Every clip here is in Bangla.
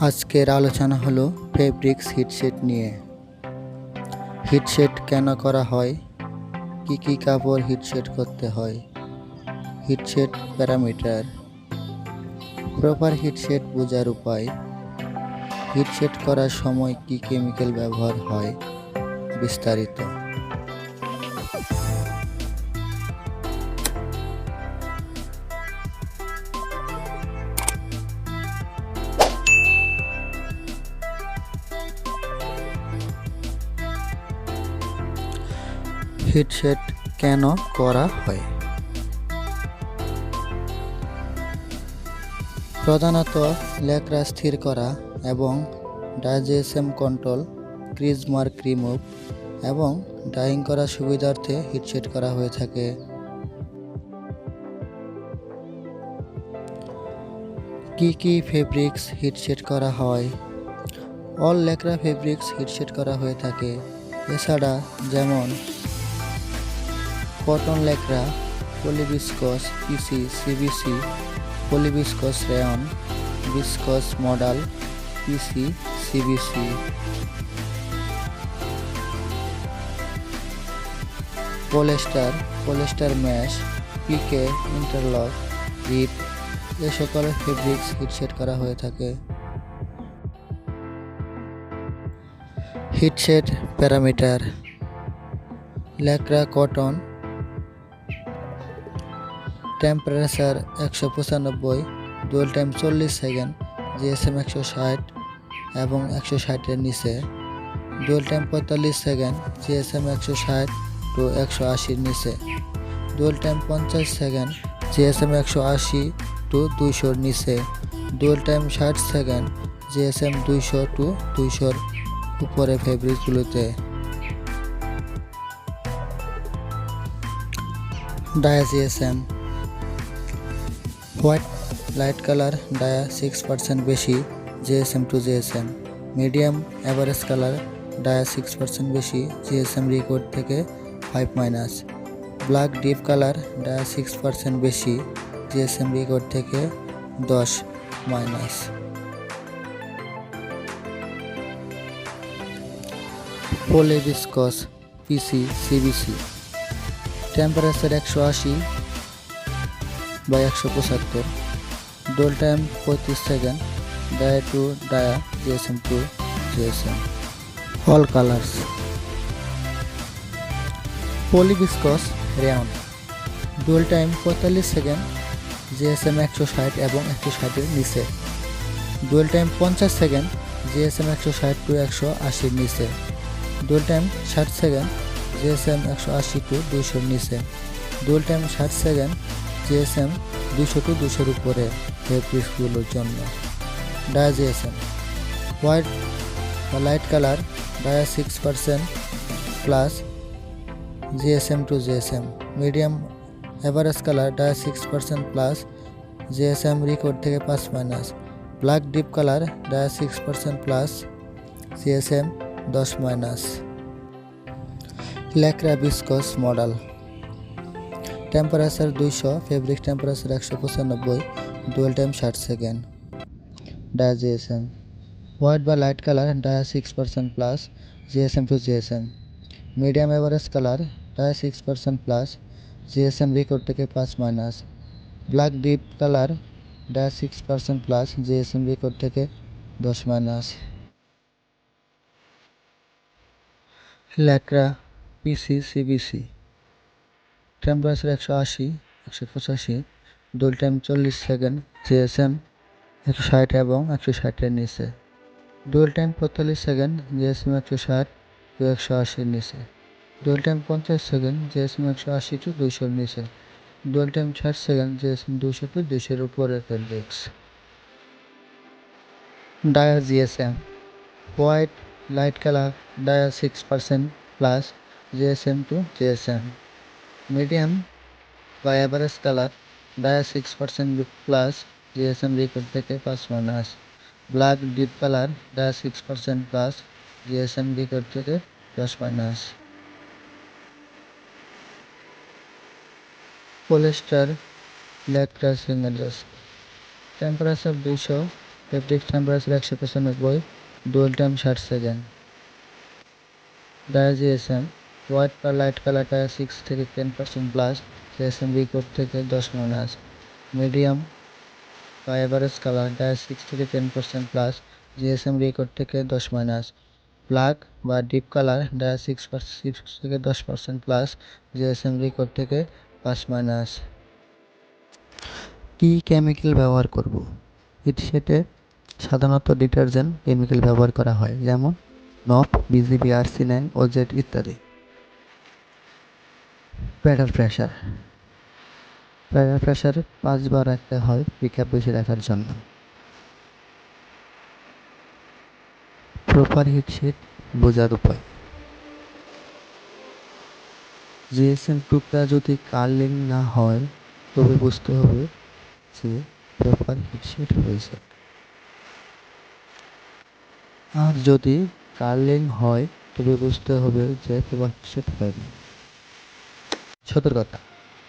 আজকের আলোচনা হলো ফেব্রিক্স হিটসেট নিয়ে। হিটসেট কেন করা হয়? কি কি কাপড় হিটশেট করতে হয়? হিটসেট প্যারামিটার। প্রপার হিটসেট বোঝার উপায়। হিটসেট করার সময় কি কেমিক্যাল ব্যবহার হয়? বিস্তারিত। হিটশেট কেন করা হয়? প্রধানত লেকরা স্থির করা এবং digestion control, crease mark remove এবং ডাইং করার সুবিধার্থে হিটশেট করা হয়ে থাকে। কি কি ফেব্রিক্স হিটশেট করা হয়? অল লেকরা ফেব্রিক্স হিটশেট করা হয়ে থাকে। এছাড়া যেমন cotton lycra poly viscose PC, CBC poly viscose rayon viscose modal, PC, CBC. Polyester polyester mesh, pique, interlock, heat, এ সকল ফেব্রিক্স হিটসেট করা হয়ে থাকে। Heat set parameter lycra cotton temperature একশো পঁচানব্বই ডুয়েল টাইম চল্লিশ সেকেন্ড জিএসএম একশো ষাট এবং একশো ষাটের নিচে। ডুয়েল টাইম পঁয়তাল্লিশ সেকেন্ড জিএসএম একশো ষাট টু একশো আশির নিচে। ডুয়েল টাইম পঞ্চাশ সেকেন্ড জিএসএম একশো আশি টু দুইশোর নিচে। ডুয়েল টাইম ষাট সেকেন্ড জিএসএম দুইশো টু দুইশোর উপরে ফেব্রিকগুলোতে dia GSM white light colour dia six percent বেশি GSM to GSM. Medium average colour dia six percent বেশি জিএসএম রিকোড থেকে five minus black deep colour dia six percent বেশি জিএসএম রিকোড থেকে দশ মাইনাস পোলেবিসকস পিসি সিবিসি টেম্পারেচার একশো আশি বা একশো পঁচাত্তর। ডোল টাইম পঁয়ত্রিশ second dia to dia GSM to GSM all colours polyviscose rayon dwell time পঁয়তাল্লিশ সেকেন্ড জিএসএম একশো ষাট এবং একশো ষাটের নিচে। ডুয়েল টাইম পঞ্চাশ সেকেন্ড জিএসএম একশো ষাট টু একশো আশির নিচে। ডুয়েল টাইম ষাট সেকেন্ড জিএসএম একশো আশি টু দুশোর নিচে। ডুয়েল টাইম ষাট সেকেন্ড জিএসএম দুশো টু দুশোর উপরে ফেব্রিক্সগুলোর জন্য। ডায়া জিএসএম হোয়াইট বা light colour, dia six percent plus GSM to GSM. Medium average colour, dia six percent plus GSM record থেকে পাঁচ minus. Black deep colour, dia six percent plus GSM দশ minus. Lycra viscose modal. Temperature দুইশো ফেব্রিক টেম্পারেচার একশো পঁচানব্বই ডুয়েল টাইম ষাট সেকেন্ড ডায়া জিএসএম হোয়াইট বা light colour dia six percent plus GSM to GSM medium average colour dia six percent plus GSM record থেকে পাঁচ minus black deep colour dia six percent plus GSM record থেকে দশ মাইনাস ল্যাকরা পিসি সিবিসি টেম্পারেচার একশো আশি, একশো পঁচাশি। ডোল টাইম চল্লিশ সেকেন্ড জিএসএম একশো ষাট এবং একশো ষাটের নিচে। ডোল টাইম পঁয়তাল্লিশ সেকেন্ড জিএসএম একশো ষাট টু একশো আশির নিচে। ডোল টাইম পঞ্চাশ সেকেন্ড জিএসএম একশো আশি টু দুইশোর নিচে। ডোল টাইম ষাট সেকেন্ড জিএসএম দুশো টু দুইশোর উপরে fabrics dia GSM white light colour dia six percent plus GSM to GSM medium বা average colour dia six percent plus GSM record থেকে পাঁচ minus black deep colour dia six percent plus GSM record থেকে দশ মাইনাস পলিস্টার ল্যাকটা সিঙ্গেলস টেম্পারেচার দুইশো ফেব্রিক টেম্পারেচার একশো পঁচানব্বই ডুয়েল টাইম ষাট সেকেন্ড ডায়া জিএসএম হোয়াইট বা লাইট কালারটা সিক্স থেকে ten percent plus GSM record থেকে দশ মাইনাস মিডিয়াম বা এভারেজ কালার সিক্স থেকে ten percent plus GSM record থেকে দশ মাইনাস ব্ল্যাক বা deep colour dia six six থেকে দশ পার্সেন্ট প্লাস জিএসএম রিকোড থেকে পাঁচ মাইনাস কী কেমিক্যাল ব্যবহার করব? হিটশেটে সাধারণত ডিটারজেন্ট কেমিক্যাল ব্যবহার করা হয়, যেমন নফ বিজিবি নাইন ওজেড ইত্যাদি। প্যাডার প্রেশার প্যাডার প্রেশার পাঁচবার রাখতে হয় পিকআপ বেশি রাখার জন্য। প্রপার হিটশিট বোঝার উপায়। জিএসএম টুকরা যদি কার্লিং না হয়, তবে বুঝতে হবে যে প্রপার হিটশিট হয়েছে। আর যদি কার্লিং হয়, তবে বুঝতে হবে যে প্রপার হিটশিট হয়নি। সতর্কতা।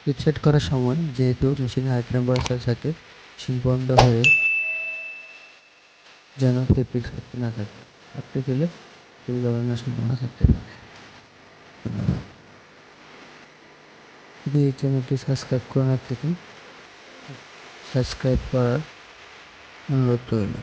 হিটসেট করার সময় যেহেতু মেশিনে হাই টেম্পারেচার সাথে মেশিন বন্ধ হয়ে যেন ফেব্রিক থাকতে না থাকে। থাকতে গেলে এই ধরনের সম্ভাবনা থাকতে পারে। যদি এই চ্যানেলটি সাবস্ক্রাইব করে না থাকেন সাবস্ক্রাইব করার অনুরোধ রইল।